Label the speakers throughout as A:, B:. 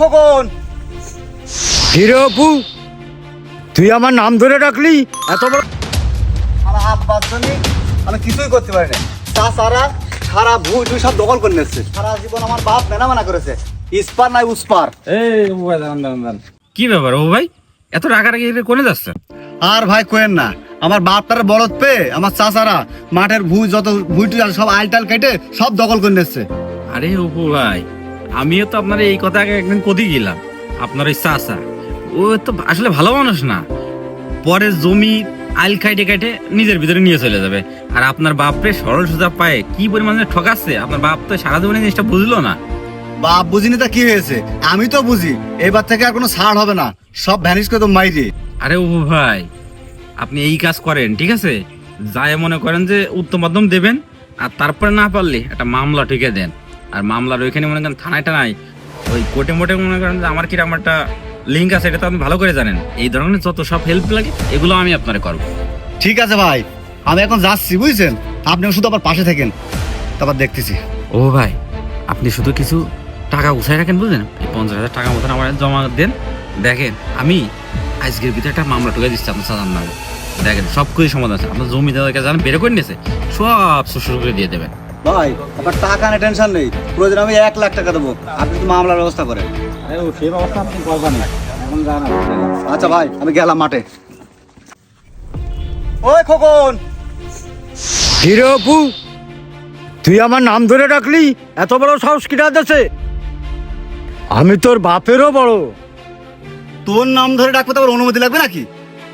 A: খোকন।
B: হিরে অপু তুই আমার নাম ধরে ডাকলি? এত বড়
A: আমার আব্বার জন্য আমি কিছুই করতে পারি না তাছাড়া সারা ভুই টুই সব দখল করে নিচ্ছে সারা জীবন আমার বাপ মেনা মানা করেছে। ইস্পার নাই উস্পার।
C: এই কি ব্যাপার ও ভাই? এত রাগারাগি কোনে যাচ্ছে
A: আর ভাই কোয়েন না। আমার বাপটার বলদ পেয়ে আমার চাচারা মাঠের ভুই যত ভুই টুই আছে সব আলটাল কেটে সব দখল করে নিচ্ছে
C: আরে অপু ভাই আমিও তো আপনার এই কথা আগে একদিন কোথায় গেলাম আপনার ওই চাচা। ও তো আসলে ভালো মানুষ না। পরে জমি আইল খাইটে খাইটে নিজের ভিতরে নিয়ে চলে যাবে। আর আপনার বাপরে সরল সোজা পায়ে কি পরিমাণে ঠকাচ্ছে আপনার বাপ তো সারা জীবনে জিনিসটা বুঝলো না।
A: বাপ বুঝিনি তা কি হয়েছে? আমি তো বুঝি এবার থেকে আর কোনো ছাড় হবে না। সব ভ্যানিশ করে তো মাইরে।
C: আরে ও ভাই আপনি এই কাজ করেন ঠিক আছে? যাই মনে করেন যে উত্তম মাধ্যম দেবেন আর তারপরে না পারলে একটা মামলা ঠেকে দেন। আর মামলার ওইখানে মনে করেন থানায় টানায় ওই কোটে মোটে মনে করেন যে আমার কীরকম একটা লিঙ্ক আছে এটা তো আপনি ভালো করে জানেন। এই ধরনের যত সব হেল্প লাগে এগুলো আমি আপনারে করব।
A: ঠিক আছে ভাই আমি এখন যাচ্ছি বুঝছেন? আপনি শুধু আমার পাশে থাকেন। তারপর দেখতেছি।
C: ও ভাই আপনি শুধু কিছু টাকা উঠাই রাখেন বুঝলেন? এই পঞ্চাশ হাজার টাকা মতন আমার জমা দেন। দেখেন আমি আজকের ভিতরে একটা মামলা ঢুকে দিচ্ছি আপনার সাজার নামে। দেখেন সব কিছু সমাধান আছে। আপনার জমি দাদাকে জানেন বের করে নিয়েছে সব শুরু করে দিয়ে দেবেন।
A: ভাই আমার টাকা নিয়ে টেনশন নেই। প্রয়োজন আমি এক লাখ টাকা দেবো। আপনি তো মামলার ব্যবস্থা করেন।
C: সেই ব্যবস্থা আপনি করবেন এখন জানা
A: আচ্ছা ভাই আমি গেলাম মাঠে। ওই খোকন!
B: হিরে অপু তুই আমার নাম ধরে ডাকলি? এত বড় সাহস কিটা দেছে আমি তোর বাপেরও বড়।
A: তোর নাম ধরে ডাকতে তোর অনুমতি লাগবে নাকি?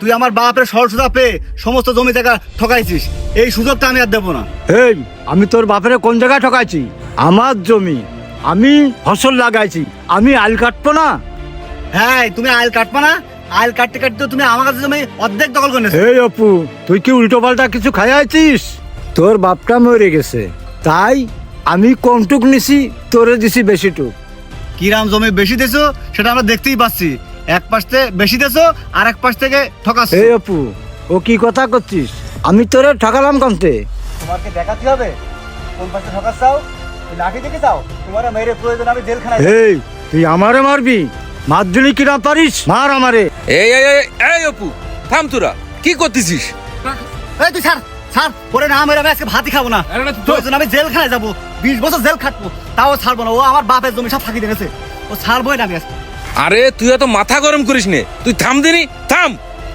A: তুই আমার বাপের সরল সুদা পেয়ে সমস্ত জমি জায়গা ঠকাইছিস। এই সুযোগটা আমি আর দেবো না।
B: এই আমি তোর বাপের কোন জায়গায় ঠকাইছি? আমার জমি। আমি ফসল লাগাইছি। আমি আল কাটবো না?
A: হ্যাঁ তুমি আইল কাটবা না। আইল কাটতে কাটতে তুমি আমার কাছে জমি অর্ধেক দখল করে
B: এই অপু তুই কি উল্টো পাল্টা কিছু খাইয়াছিস তোর বাপটা মরে গেছে। তাই আমি কমটুক নিছি তোরে দিছি বেশিটুক।
A: কিরাম জমি বেশি দেছো সেটা আমরা দেখতেই পাচ্ছি। এক পাশ থেকে বেশি দেছো আর এক পাশ থেকে ঠকাচ্ছ।
B: এই অপু ও কি কথা করছিস? আমি তোরে ঠকালাম কমতে?
A: তোমাকে দেখাতে হবে। কোন পাশে ঠকাস চাও? লাঠি দেখে চাও তোমার মেরে প্রয়োজন আমি জেলখানায়
B: এই তুই আমারে মারবি? মারজুলি কিনা পারিস? মার আমারে।
D: এই এই এই এই অপু থাম তোরা। কি করতেছিস?
A: এই তুই স্যার স্যার পরে না মেরে আমি আজকে ভাতই খাব না। প্রয়োজন আমি জেলখানায় যাব। বিশ বছর জেল খাটবো। তাও ছাড়বো না। ও আমার বাপের জমি সব ফাঁকি দিয়েছে ও ছাড়বোই না আমি আজকে।
D: আরে তুই এত মাথা গরম করিস নে। তুই থাম দিনি থাম।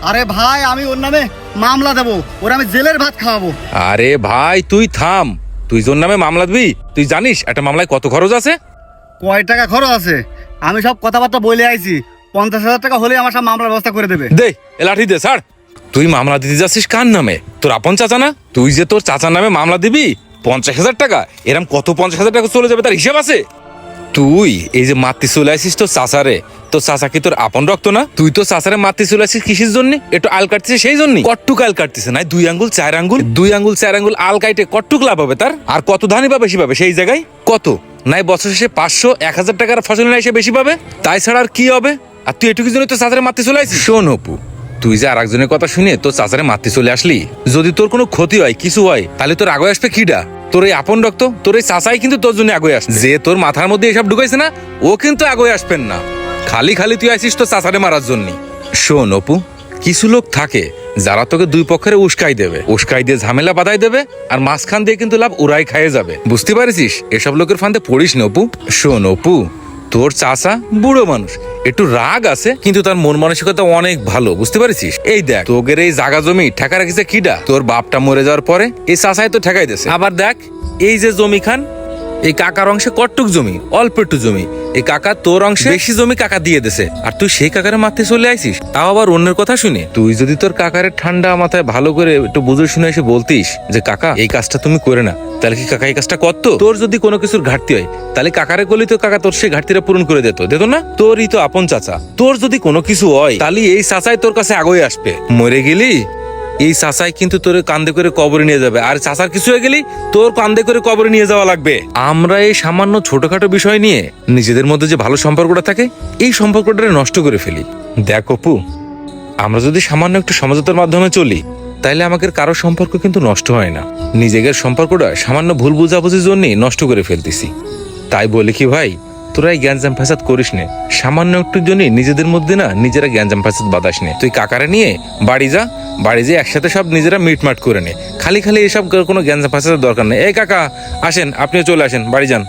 A: আরে ভাই আমি ওর নামে মামলা দেবো। ওর আমি জেলের ভাত খাওয়াবো।
D: আরে ভাই তুই থাম। তুই তোর নামে মামলা দিবি তুই জানিস একটা মামলায় কত খরচ আছে?
A: কয় টাকা খরচ আছে? আমি সব কথাবার্তা বলে আইছি। পঞ্চাশ হাজার টাকা হলে আমার সব মামলার ব্যবস্থা করে দেবে।
D: দে এ লাঠি দে স্যার তুই মামলা দিতে যাচ্ছিস কার নামে? তোর আপন চাচা না? তুই যে তোর চাচার নামে মামলা দিবি পঞ্চাশ হাজার টাকা এরম কত পঞ্চাশ হাজার টাকা চলে যাবে তার হিসাব আছে? তুই, এই যে মাতৃ চলে আসিস তোর চাচারে তোর চাচা কি তোর আপন রক্ত না? তুই তো চাচারে মাতৃ চলে আসিস কিসের জন্য? একটু আল কাটতেছে সেই জন্য কট্টুক আল কাটতেছে না দুই আঙ্গুল, চার আঙ্গুল, দুই আঙ্গুল, চার আঙ্গুল আল কাইটে কট্টুক লাভ হবে তার। আর কত ধানই বা বেশি পাবে সেই জায়গায়? কত? নাই বছর শেষে পাঁচশো, এক হাজার টাকার ফসল না এসে বেশি পাবে? তাই ছাড়া আর কি হবে? আর তুই এটুকু জন্য তো চাচারে মাতৃ চলে আসিস। শোন অপু, তুই যে আর একজনের কথা শুনে তোর চাচারে মারতে চলে আসলি, যদি তোর কোনো ক্ষতি হয়, কিছু হয়, তাহলে তোর আগে আসবে কিডা তোর এই আপন রক্ত, তোর এই চাচাই কিন্তু তোর জন্য আগে আসবে যে তোর মাথার মধ্যে এসব ঢুকাইছে না, ও কিন্তু আগে আসবেন না। খালি খালি তুই আসিস তো চাচারে মারার জন্য। শোন অপু, কিছু লোক থাকে যারা তোকে দুই পক্ষের উস্কাই দেবে। উস্কাই দিয়ে ঝামেলা বাধাই দেবে আর মাঝখান দিয়ে কিন্তু লাভ উড়াই খাইয়ে যাবে। বুঝতে পারিস এসব লোকের ফান্দে পড়িস না অপু। শোন অপু, তোর চাচা বুড়ো মানুষ। একটু রাগ আছে, কিন্তু তার মন মানসিকতা অনেক ভালো, বুঝতে পারিস এই দেখ, তোগের এই জাগা জমি ঠেকা রাখিছে কিডা? তোর বাপটা মরে যাওয়ার পরে এই চাচাই তো ঠেকাই দিছে আবার দেখ, এই যে জমি খান এই কাকার অংশে কটটুক জমি, অল্প একটু জমি। এই কাকা তোর অংশে বেশি জমি কাকা দিয়ে দেছে। আর তুই সেই কাকারে মারতে চলে আইছিস? তাও আবার অন্যের কথা শুনে। তুই যদি তোর কাকারের ঠান্ডা মাথায় ভালো করে একটু বুঝে শুনে এসে বলতিস যে, কাকা, এই কাজটা তুমি করে না। তাহলে কি কাকা এই কাজটা করতো? তোর যদি কোনো কিছুর ঘাটতি হয়, তাহলে কাকারে গলি তো কাকা তোর সেই ঘাটতিটা পূরণ করে দিত। দিত না? তোরই তো আপন চাচা। তোর যদি কোনো কিছু হয় তাহলে এই চাচাই তোর কাছে আগে আসবে। মরে গেলি এই চাচাই কিন্তু তোর কান্দে করে কবরে নিয়ে যাবে। আর চাচার কিছু হয়ে গেলি তোর কান্দে করে কবরে নিয়ে যাওয়া লাগবে। আমরা এই সামান্য ছোটখাটো বিষয় নিয়ে নিজেদের মধ্যে যে ভালো সম্পর্কটা থাকে, এই সম্পর্কটা নষ্ট করে ফেলি। দেখ অপু, আমরা যদি সামান্য একটু সমঝোতার মাধ্যমে চলি, তাইলে আমাদের কারও সম্পর্ক কিন্তু নষ্ট হয় না। নিজেদের সম্পর্কটা সামান্য ভুল বুঝাবুঝির জন্যই নষ্ট করে ফেলতেছি। তাই বলি কি ভাই তোরা এই গ্যাঞ্জাম ফ্যাসাদ করিস নে। সামান্য একটু জন্যই নিজেদের মধ্যে না নিজেরা গ্যাঞ্জাম ফ্যাসাদ বাদাস নে। তুই কাকারে নিয়ে বাড়ি যা, বাড়ি যেয়ে একসাথে সব নিজেরা মিটমাট করে নে। খালি খালি এসব কোনো গ্যাঞ্জাম ফ্যাসাদের দরকার নেই। এই কাকা, আসেন, আপনিও চলে আসেন, বাড়ি যান।